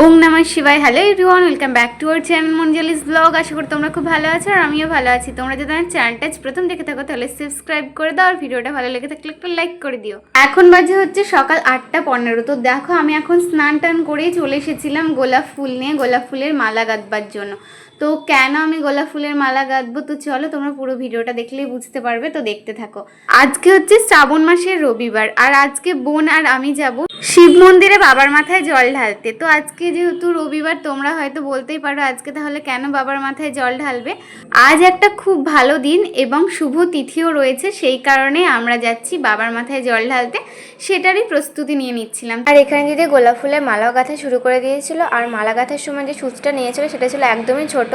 ওম নমঃ শিবাই hello everyone welcome back to our channel Manjali's blog আশা করি তোমরা খুব ভালো আছো আর আমিও ভালো আছি। তোমরা যদি আমার চ্যানেলটা প্রথম দেখে থাকো, তাহলে সাবস্ক্রাইব করে দাও আর ভিডিওটা ভালো লেগে থাকলে একটা লাইক করে দিও। এখন বাজে হচ্ছে সকাল আটটা পনেরো। তো দেখো, আমি এখন স্নান টান করেই চলে এসেছিলাম গোলাপ ফুল নিয়ে, গোলাপ ফুলের মালা গাঁথবার জন্য। তো কেন আমি গোলাপ ফুলের মালা গাঁথবো তো চলো, তোমরা পুরো ভিডিওটা দেখলেই বুঝতে পারবে। তো দেখতে থাকো। আজকে হচ্ছে শ্রাবণ মাসের রবিবার। আর আজকে বোন আর আমি যাব শিব মন্দিরে বাবার মাথায় জল ঢালতে। তো আজকে যেহেতু রবিবার তোমরা হয়তো বলতেই পারো আজকে তাহলে কেন বাবার মাথায় জল ঢালবে? আজ একটা খুব ভালো দিন এবং শুভ তিথিও রয়েছে সেই কারণে আমরা যাচ্ছি বাবার মাথায় জল ঢালতে। সেটারই প্রস্তুতি নিয়ে নিচ্ছিলাম। আর এখানে দিদি গোলাপ ফুলের মালা গাঁথা শুরু করে দিয়েছিল আর মালা গাঁথার সময় যে সূচটা নিয়েছিল সেটা ছিল একদমই ছোট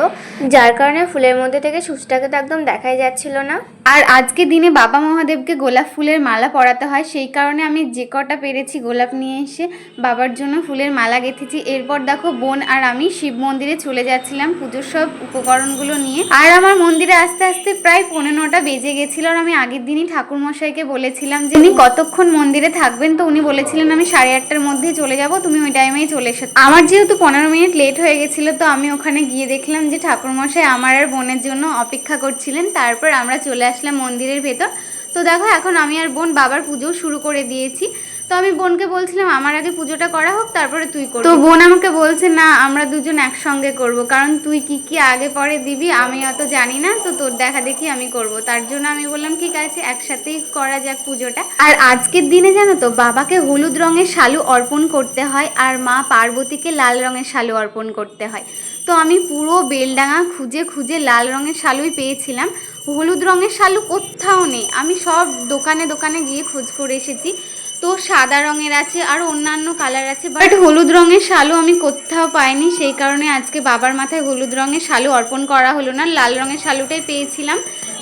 যার কারণে ফুলের মধ্যে থেকে সূচটাকে তো একদম দেখাই যাচ্ছিল না। আর আজকে দিনে বাবা মহাদেবকে গোলাপ ফুলের মালা পরাতে হয় সেই কারণে আমি যে কটা পেরেছি গোলাপ নিয়ে এসে বাবার জন্য ফুলের মালা গেঁথেছি। এরপর দেখো বোন আর আমি শিব মন্দিরে চলে যাচ্ছিলাম পুজোর সব উপকরণগুলো নিয়ে। আর আমার মন্দিরে আস্তে আস্তে প্রায় পনেরোটা বেজে গেছিল আর আমি আগের দিনই ঠাকুর মশাইকে বলেছিলাম যে, উনি কতক্ষণ মন্দিরে থাকবেন? তো উনি বলেছিলেন, আমি সাড়ে আটটার মধ্যেই চলে যাব, তুমি ওই টাইমেই চলে এসো। আমার যেহেতু পনেরো মিনিট লেট হয়ে গেছিল, তো আমি ওখানে গিয়ে দেখলাম যে ঠাকুর মশাই আমার আর বোনের জন্য অপেক্ষা করছিলেন। তারপর আমরা চলে আসলাম মন্দিরের ভেতর। তো দেখো এখন আমি আর বোন বাবার পুজো শুরু করে দিয়েছি। তো আমি বোনকে বলছিলাম, আমার আগে পুজোটা করা হোক, তারপরে তুই কর তো বোন আমাকে বলছে, না, আমরা দুজন একসঙ্গে করব, কারণ তুই কি কি আগে পরে দিবি, আমি অত জানি না, তো তোর দেখা দেখি আমি করব। তার জন্য আমি বললাম, ঠিক আছে, একসাথেই করা যাক পুজোটা। আর আজকের দিনে জানো তো, বাবাকে হলুদ রঙের শালু অর্পণ করতে হয়, আর মা পার্বতীকে লাল রঙের শালু অর্পণ করতে হয়। তো আমি পুরো বেলডাঙা খুঁজে খুঁজে লাল রঙের শালুই পেয়েছিলাম। হলুদ রঙের শালু কোথাও নেই। আমি সব দোকানে দোকানে গিয়ে খোঁজ করে এসেছি। তো সাদা রঙের আছে আর অন্যান্য কালার আছে বাট হলুদ রঙের শালু আমি কোথাও পাইনি, সেই কারণে আজকে বাবার মাথায় হলুদ রঙের শালু অর্পণ করা হলো না, লাল রঙের শালুটাই পেয়েছিলাম।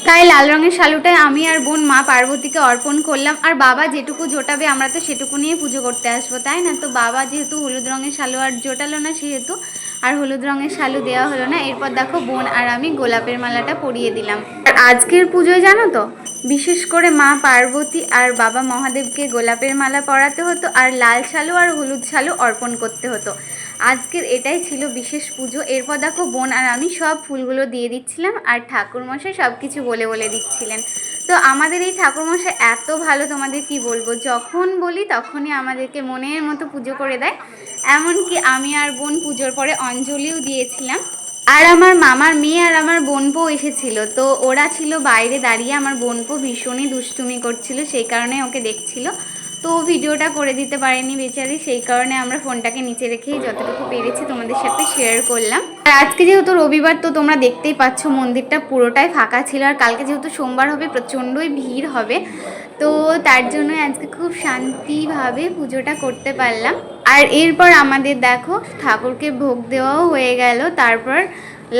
তাই লাল রঙের শালুটাই আমি আর বোন মা পার্বতীকে অর্পণ করলাম, আর বাবা যেটুকু জোটাবে আমরা তো সেটুকু নিয়ে পুজো করতে আসব, তাই না? তো বাবা যেহেতু হলুদ রঙের শালু আর জোটালো না সেহেতু, আর হলুদ রঙের শালু দেওয়া হলো না, এরপর দেখো বোন আর আমি গোলাপের মালাটা পরিয়ে দিলাম। আর আজকের পুজোয় জানো তো বিশেষ করে মা পার্বতী আর বাবা মহাদেবকে গোলাপের মালা পরাতে হতো আর লাল শালু আর হলুদ শালু অর্পণ করতে হতো। আজকের এটাই ছিল বিশেষ পুজো। এরপর দেখো বোন আর আমি সব ফুলগুলো দিয়ে দিচ্ছিলাম আর ঠাকুরমশাই সব কিছু বলে বলে দিচ্ছিলেন। তো আমাদের এই ঠাকুরমশাই এত ভালো, তোমাদের কি বলব? যখন বলি তখনই আমাদেরকে মনের মতো পুজো করে দেয়। এমনকি আমি আর বোন পুজোর পরে অঞ্জলিও দিয়েছিলাম। আর আমার মামার মেয়ে আর আমার বোনপো এসেছিল, তো ওরা ছিল বাইরে দাঁড়িয়ে আমার বোনপো ভীষণই দুষ্টুমি করছিল, সেই কারণে ওকে দেখছিল। তো ভিডিওটা করে দিতে পারেনি বেচারি, সেই কারণে আমরা ফোনটাকে নিচে রেখেই যতটুকু পেরেছি তোমাদের সাথে শেয়ার করলাম। আর আজকে যেহেতু রবিবার, তো তোমরা দেখতেই পাচ্ছ মন্দিরটা পুরোটাই ফাঁকা ছিল আর কালকে যেহেতু সোমবার হবে, প্রচণ্ডই ভিড় হবে। তো তার জন্য আজকে খুব শান্তিভাবে পুজোটা করতে পারলাম। আর এরপর আমাদের দেখো ঠাকুরকে ভোগ দেওয়াও হয়ে গেল, তারপর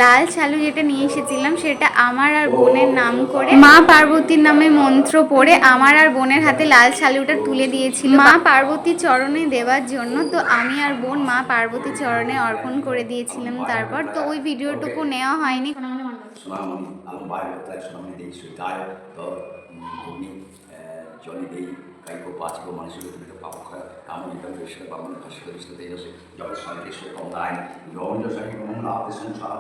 লাল শালু যেটা নিয়ে এসেছিলাম সেটা আমার আর বোনের নাম করে মা পার্বতীর নামে মন্ত্র পড়ে আমার আর বোনের হাতে লাল শালুটা তুলে দিয়েছিল। মা পার্বতী চরণে দেওয়ার জন্য তো আমি আর বোন মা পার্বতী চরণে অর্পণ করে দিয়েছিলাম তারপর। তো ওই ভিডিওটুকু নেওয়া হয়নি। জলি স্বামী কৃষ্ণ কমদায় জগৎ স্বামী কমন আপনি সংসার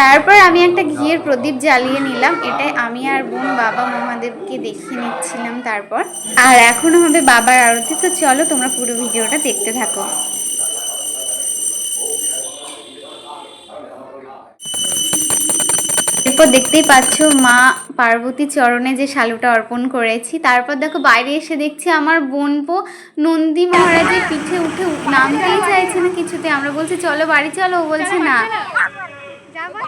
তারপর আমি একটা ঘিয়ের প্রদীপ জ্বালিয়ে নিলাম। এটাই আমি আর বোন বাবা মহাদেবকে দেখিয়ে নিচ্ছিলাম তারপর। আর এখনও হবে বাবার আরতি তো চলো তোমরা পুরো ভিডিওটা দেখতে থাকো। এরপর দেখতেই পাচ্ছ মা পার্বতী চরণে যে শালুটা অর্পণ করেছি। তারপর দেখো বাইরে এসে দেখছি আমার বোনপো নন্দী মহারাজের পিঠে উঠে নামতেই চাইছে না কিছুতে। আমরা বলছি, চলো বাড়ি, চলো। ও বলছে, না তারপর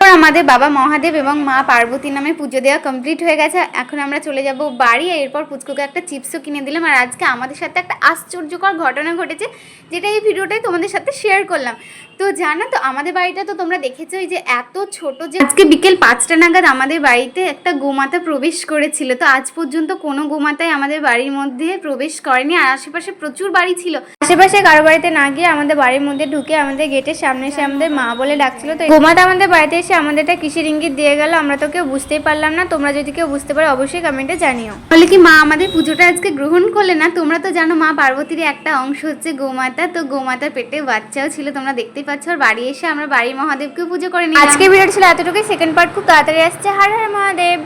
আমাদের বাবা মহাদেব এবং মা পার্বতী নামে পুজো দেওয়া কমপ্লিট হয়ে গেছে। এখন আমরা চলে যাব বাড়ি, এরপর পুচকুকে একটা চিপসও কিনে দিলাম। আর আজকে আমাদের সাথে একটা আশ্চর্যকর ঘটনা ঘটেছে, যেটা এই ভিডিওটাই তোমাদের সাথে শেয়ার করলাম। তো জানো তো, আমাদের বাড়িটা তো তোমরা দেখেছ যে এত ছোট যে আজকে বিকেল পাঁচটা নাগাদ আমাদের বাড়িতে একটা গোমাতা প্রবেশ করেছিল। তো আজ পর্যন্ত কোনো গোমাতাই আমাদের বাড়ির মধ্যে প্রবেশ করেনি। আর আশেপাশে প্রচুর বাড়ি ছিল। আশেপাশে কারও বাড়িতে না গিয়ে আমাদের বাড়ির মধ্যে ঢুকে আমাদের গেটের সামনে এসে আমাদের মা বলে ডাকছিল। তো গোমাতা আমাদের বাড়িতে এসে এসে আমাদের একটা কিসের ইঙ্গিত দিয়ে গেল, আমরা তো কেউ বুঝতেই পারলাম না। তোমরা যদি কেউ বুঝতে পারো, অবশ্যই কমেন্টে জানিও। তাহলে কি, মা, আমাদের পুজোটা আজকে গ্রহণ করলে না? তোমরা তো জানো, মা পার্বতীর একটা অংশ হচ্ছে গোমাতা। তো গোমাতার পেটে বাচ্চাও ছিল, তোমরা দেখতেই পাচ্ছ। আর বাড়ি এসে আমরা বাড়ি মহাদেবকেও পুজো করে নিই আজকে ভিডিও ছিল এতটুকুই। সেকেন্ড পার্ট খুব তাড়াতাড়ি আসছে। হার হার মহাদেব।